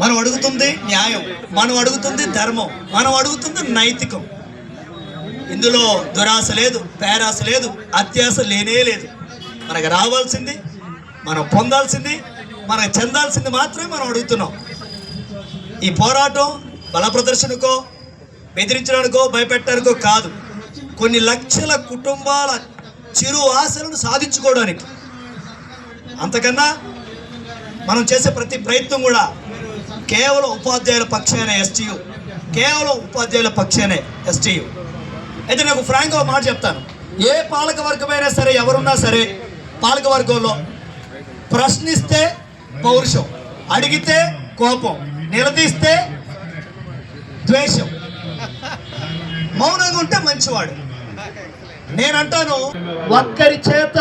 మనం అడుగుతుంది న్యాయం మనం అడుగుతుంది ధర్మం మనం అడుగుతుంది నైతికం. ఇందులో దురాశ లేదు పేరాశ లేదు అత్యాశ లేనే లేదు. మనకు రావాల్సింది మనం పొందాల్సింది మనకు చెందాల్సింది మాత్రమే మనం అడుగుతున్నాం. ఈ పోరాటం బల ప్రదర్శనకో బెదిరించడానికో భయపెట్టడానికో కాదు. కొన్ని లక్షల కుటుంబాల చిరు ఆశలను సాధించుకోవడానికి. అంతకన్నా మనం చేసే ప్రతి ప్రయత్నం కూడా కేవలం ఉపాధ్యాయుల పక్షేనే ఎస్టీయు. కేవలం ఉపాధ్యాయుల పక్షేనే ఎస్టీయు. అయితే నాకు ఫ్రాంక్గా ఒక మాట చెప్తాను. ఏ పాలక వర్గమైనా సరే ఎవరున్నా సరే పాలక వర్గంలో ప్రశ్నిస్తే పౌరుషం అడిగితే కోపం నిలదీస్తే ద్వేషం. మౌనంగా ఉంటే మంచివాడు. నేనంటాను ఒక్కరి చేత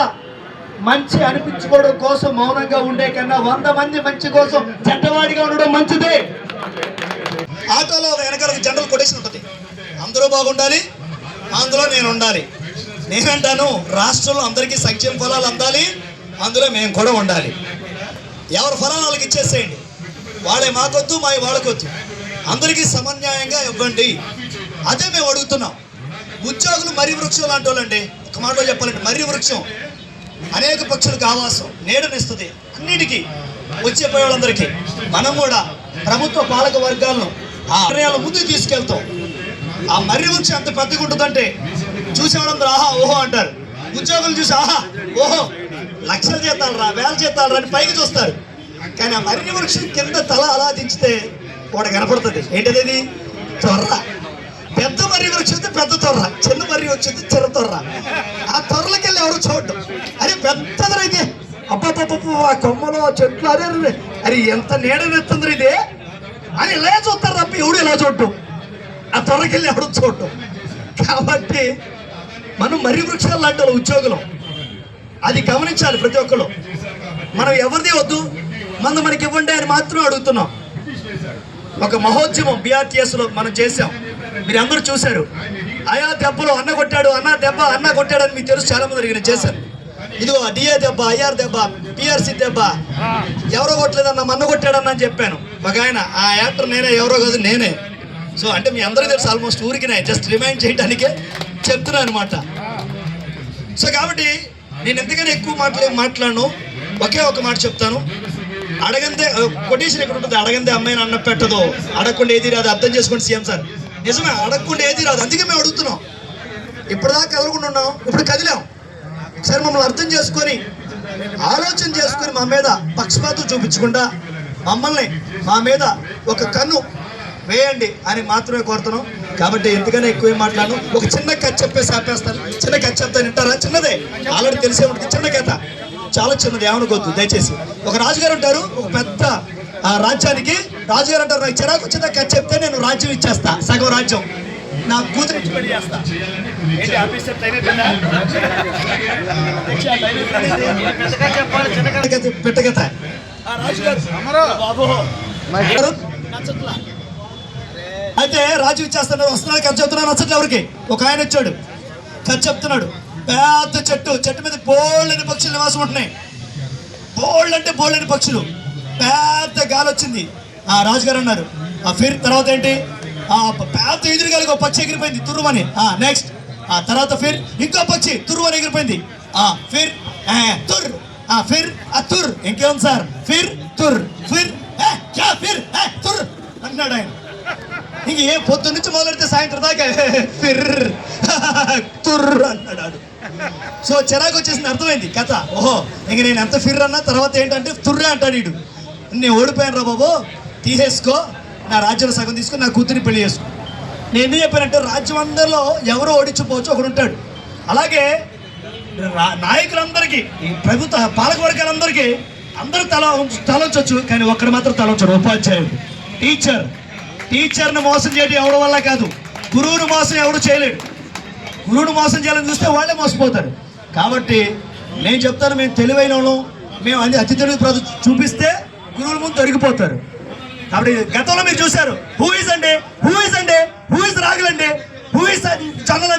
మంచి అనిపించుకోవడం కోసం మౌనంగా ఉండే కన్నా వంద మంది మంచి కోసం చెడ్డవాడిగా ఉండడం మంచిదే. ఆటోలో వెనకాల జనరల్ కొటేషన్ ఉంటుంది. అందరూ బాగుండాలి అందులో నేను ఉండాలి. నేనంటాను రాష్ట్రంలో అందరికీ సంక్షేమ ఫలాలు అందాలి అందులో మేము కూడా ఉండాలి. ఎవరి ఫలాలు వాళ్ళకి ఇచ్చేసేయండి. వాళ్ళే మాకొద్దు మా వాళ్ళకొద్దు. అందరికీ సమన్యాయంగా ఇవ్వండి. అదే మేము అడుగుతున్నాం. ఉద్యోగులు మర్రి వృక్షం లాంటి వాళ్ళండి. ఒక మాటలో చెప్పాలంటే మర్రి వృక్షం. అనేక పక్షులకు ఆవాసం నీడనిస్తుంది. అన్నిటికీ వచ్చే పోయే వాళ్ళందరికీ మనం కూడా ప్రభుత్వ పాలక వర్గాలను ఆ నిర్ణయాల ముందుకు తీసుకెళ్తాం. ఆ మర్రి వృక్షం ఎంత పెద్దగా ఉంటుందంటే చూసేవాళ్ళందరూ ఆహా ఓహో అంటారు. ఉద్యోగులు చూసి ఆహా ఓహో లక్షల జీతాలు రా వేల జీతాలు రా అని పైకి చూస్తారు. కానీ ఆ మర్రి వృక్షం కింద తల అలా దించితే వాడు కనపడుతుంది. ఏంటది అది? తొర్ర పెద్ద మర్రి వృక్షం అయితే పెద్ద తొర్ర చిన్న మర్రి వచ్చింది చిన్న తొర్ర ఆ తొర్రలకెళ్ళి ఎవరు చూడటం అరే పెద్దది ఇది? ఆ కొమ్మలు ఆ చెట్లు. అరే అరే ఎంత నీడనెత్తుంది ఇది? అని ఇలా చూస్తారు తప్ప ఎవడు ఇలా చూడటం ఆ తొర్రకెళ్ళి ఎవడు చూడటం కాబట్టి మనం మర్రి వృక్షాలు లాంటి ఉద్యోగులు. అది గమనించాలి ప్రతి ఒక్కరు మనం ఎవరిది వద్దు? మందు మనకి ఇవ్వండి అని మాత్రం అడుగుతున్నాం. ఒక మహోద్యమం BRTS మనం చేసాం మీరు అందరూ చూశారు. అయా దెబ్బలో అన్న కొట్టాడు అన్న దెబ్బ అన్న కొట్టాడు అని మీకు తెలుసు చాలా మంది నేను చేశాను. ఇదిగో డిఏ దెబ్బ ఐఆర్ దెబ్బ పిఆర్సీ దెబ్బ. ఎవరో కొట్టలేదన్న మన్న కొట్టాడన్న అని చెప్పాను. ఒక ఆయన ఆ యాక్టర్ నేనే ఎవరో కాదు నేనే. సో అంటే మీ అందరికీ తెలుసు ఆల్మోస్ట్ ఊరికినే జస్ట్ రిమైండ్ చేయడానికే చెప్తున్నాను అనమాట సో కాబట్టి నేను ఎంతకైనా ఎక్కువ మాటలు మాట్లాడను. ఒకే ఒక మాట చెప్తాను. అడగందే కొటేషన్ ఎక్కడ ఉంటుంది అడగందే అమ్మాయిని అన్న పెట్టదు? అడగకుండా ఏది రాదు అర్థం చేసుకోండి సీఎం సార్. నిజమే అడగకుండా ఏది రాదు. అందుకే మేము అడుగుతున్నాం. ఇప్పటిదాకా కదలకుండా ఉన్నాం. ఇప్పుడు కదిలాం. సరే మమ్మల్ని అర్థం చేసుకొని ఆలోచన చేసుకొని మా మీద పక్షపాతం చూపించకుండా మమ్మల్ని మా మీద ఒక కన్ను వేయండి అని మాత్రమే కోరుతున్నాం. కాబట్టి ఎందుకనే ఎక్కువ ఏం మాట్లాడను. ఒక చిన్న కథ చెప్పేసి ఆపేస్తాను చిన్న కథ చెప్తాను వింటారా? చిన్నదే. ఆల్రెడీ తెలిసే ఉంటుంది. చిన్న కథ. చాలా చిన్నది. ఏమనుకోవద్దు. దయచేసి. ఒక రాజుగారు ఉంటారు. ఒక పెద్ద ఆ రాజ్యానికి రాజుగారు అంటారు నాకు చిరాకు వచ్చిందా కథ చెప్తే నేను రాజ్యం ఇచ్చేస్తా సగం రాజ్యం. నా కూతురు ఇచ్చి పెళ్ళి చేస్తా. నచ్చట్లా. అయితే రాజు ఇచ్చేస్తున్నాడు వస్తున్నాడు కథ చెప్తున్నాడు నచ్చట్లే ఎవరికి? ఒక ఆయన వచ్చాడు కథ చెప్తున్నాడు. పెద్ద చెట్టు చెట్టు మీద బోల్డని పక్షులు నివాసం ఉంటున్నాయి. బోల్డ్ అంటే బోల్డని పక్షులు. పెద్ద గాలి వచ్చింది ఆ రాజుగారు అన్నారు. ఆ ఫిర్ తర్వాత ఏంటి? ఆ పెద్ద ఎదురుగాలి ఒక పచ్చి ఎగిరిపోయింది తుర్రుమని. ఆ నెక్స్ట్ ఆ తర్వాత ఫిర్ ఇంకో పచ్చి తుర్రుమని ఎగిరిపోయింది. ఆ ఫిర్ ఆ, తుర్. ఆ ఫిర్ ఆ తుర్. ఇంకేముంది సార్? ఫిర్ తుర్. ఫిర్ క్యా ఫిర్ తుర్. అన్నాడు ఆయన. ఇంక ఏ పొద్దు నుంచి మొదలెడితే సాయంత్రం దాకా ఫిర్ తుర్ అన్నాడు సో చిరాకు వచ్చేసింది అర్థమైంది కథ. ఓహో ఇంక నేను ఎంత ఫిర్ అన్నా తర్వాత ఏంటంటే తుర్రే అంటాడు వీడు నేను ఓడిపోయాను రా బాబు. తీసేసుకో. నా రాజ్యంలో సగం తీసుకుని నా కూతురిని పెళ్ళి చేసుకో. నేను ఎందుకు చెప్పానంటే రాజ్యం అందరిలో ఎవరో ఓడించిపోవచ్చు ఒకడు ఉంటాడు. అలాగే నాయకులందరికీ ప్రభుత్వ పాలకవర్గాలందరికీ అందరూ తల తలంచవచ్చు కానీ ఒక్కడు మాత్రం తలంచడు ఉపాధ్యాయుడు. టీచర్. టీచర్ని మోసం చేయడం ఎవరి వల్ల కాదు. గురువుని మోసం ఎవరు చేయలేడు. గురువుని మోసం చేయాలని చూస్తే వాళ్ళే మోసపోతారు. కాబట్టి నేను చెప్తాను మేము తెలివైన మేము అన్ని అతి తెలివి ప్రజలు చూపిస్తే గురువుల ముందు దొరికిపోతారు కాబట్టి గతంలో మీరు చూశారు హూ ఇస్ అండి హూ ఇస్ అండి హూ ఇస్ రాగులండి హూ ఇస్ ఛానల్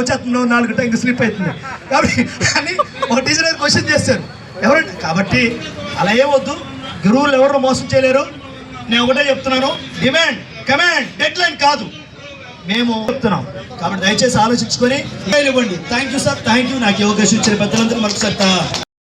వచ్చేస్తుందో నాలుగు టైం స్లిప్ అవుతుంది. కాబట్టి అని ఒక టీచర్ గారు క్వశ్చన్ చేస్తారు. ఎవరంటే కాబట్టి అలా ఏమొద్దు గురువులు ఎవరు మోసం చేయలేరు. నేను ఒకటే చెప్తున్నాను డిమాండ్ కమాండ్ డెడ్ లైన్ కాదు. మేము చెప్తున్నాం. కాబట్టి దయచేసి ఆలోచించుకొని ఇవ్వండి. Thank you sir thank you నాకు అవకాశం ఇచ్చిన పెద్దలందరూ మరొకసారి